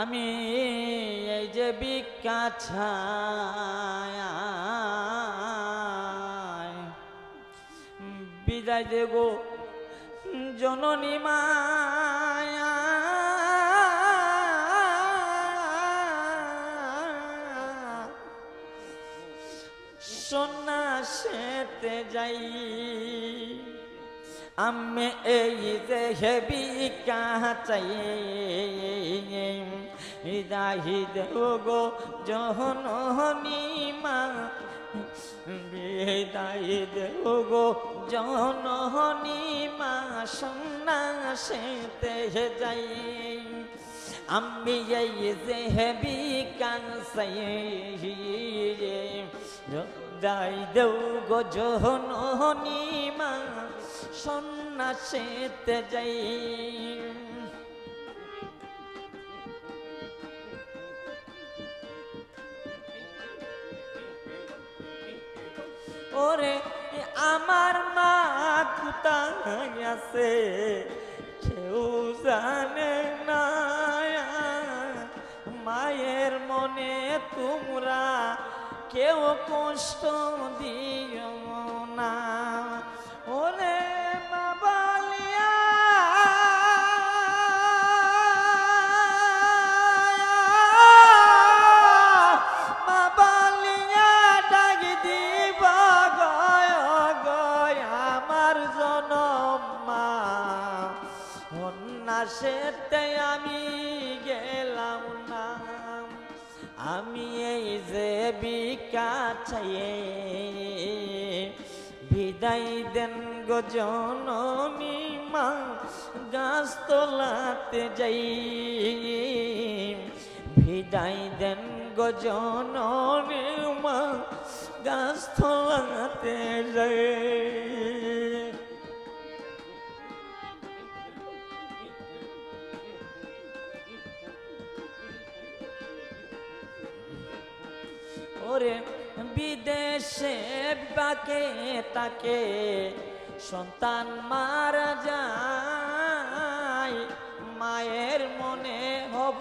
আমি এই যে ভিক্ষা বিদায় দেব জননী মায়া। সন্ন্যাসেতে যাই, আমি এই যে হেবি কাচাই হৃদয় গো জহনী মা। হৃদয় গো জনহনী মা। সন্ন্যাসেতে যাই। আমি এই যে হেবি কাঁসাই যাই দেউ গো জহনী মা। সন্ন্যাসেতে যাই। ওরে আমার মা কোথায় আছে? কেউ জানে না। মায়ের মনে তোমরা কেউ কষ্ট দিও সন্ন্যাসেতে আমি গেলাম না। আমি এই যে বিকা চাইয়ে বিদায় দেন গো জননী মা গাছ তোলাতে যাই। বিদায় দেন গো জননী মা গাছ তোলাতে যাই। ওরে বিদেশে বাকে তাকে সন্তান মারা যায়, মায়ের মনে হব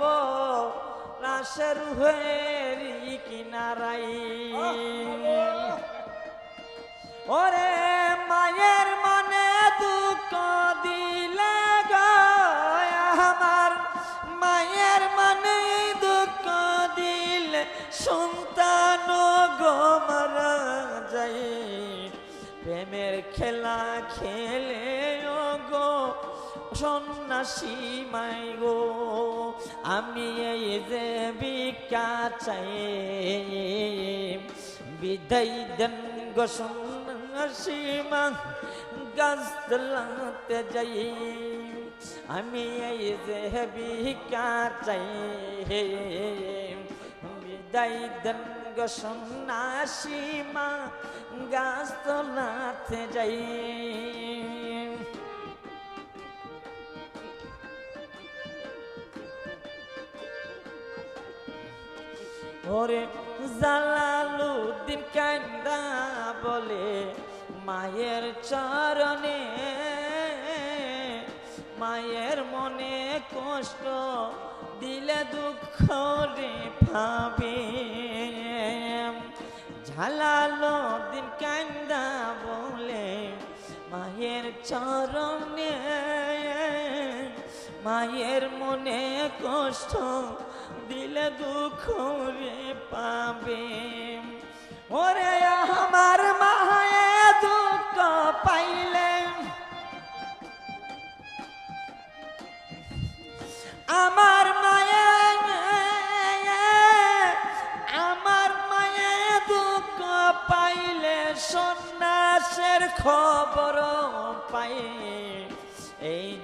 রাসের হেরি কিনারাই। ওরে মায়ের মনে দুঃখ দিলে গয় প্রেমের খেলা খেলে গো সন্ন্যাসী মাই গো, আমি এই যে বিকা চাই। বিদায় দেন গো সন্ন্যাসী মা, গাছ তলাতে যাই। আমি এই যে বিকা চাই। বিদায় দেন গো সন্ন্যাসী মা গাছ তলাতে যাই। ওরে জালালুদ্দিন কান্দা বলে মায়ের চরণে মায়ের মনে কষ্ট, দিলে দুঃখ রে ভাবে। ঝালালুদ্দিন কান্দা বলে, মায়ের চরণে। মায়ের মনে কষ্ট, দিলে দুঃখ রে পাবে।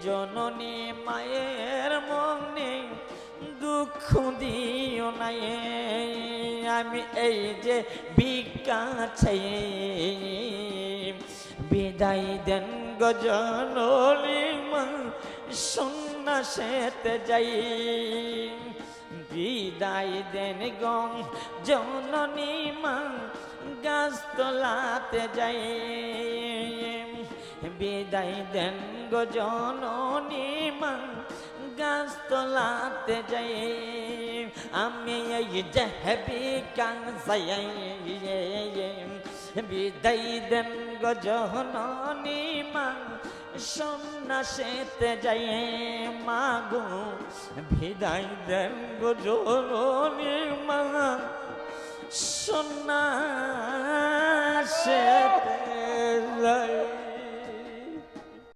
জননী মায়ের মনে দুঃখ দিও নাই। আমি এই যে চাই, বিদায় দেন গজনলী মা সন্ন্যাসেতে যাই। বিদায় দেন গং জননী মা গাছ তোলাতে যাই। বিদায় দেন গো জননী গাছতলাতে যাই। আমি এই জাহবি কাংসাই বিদায় দেন গজননী মা সন্ন্যাসেতে যাই। মাগো বিদায় দেন গজননী মা সন্ন্যাসেতে যাই।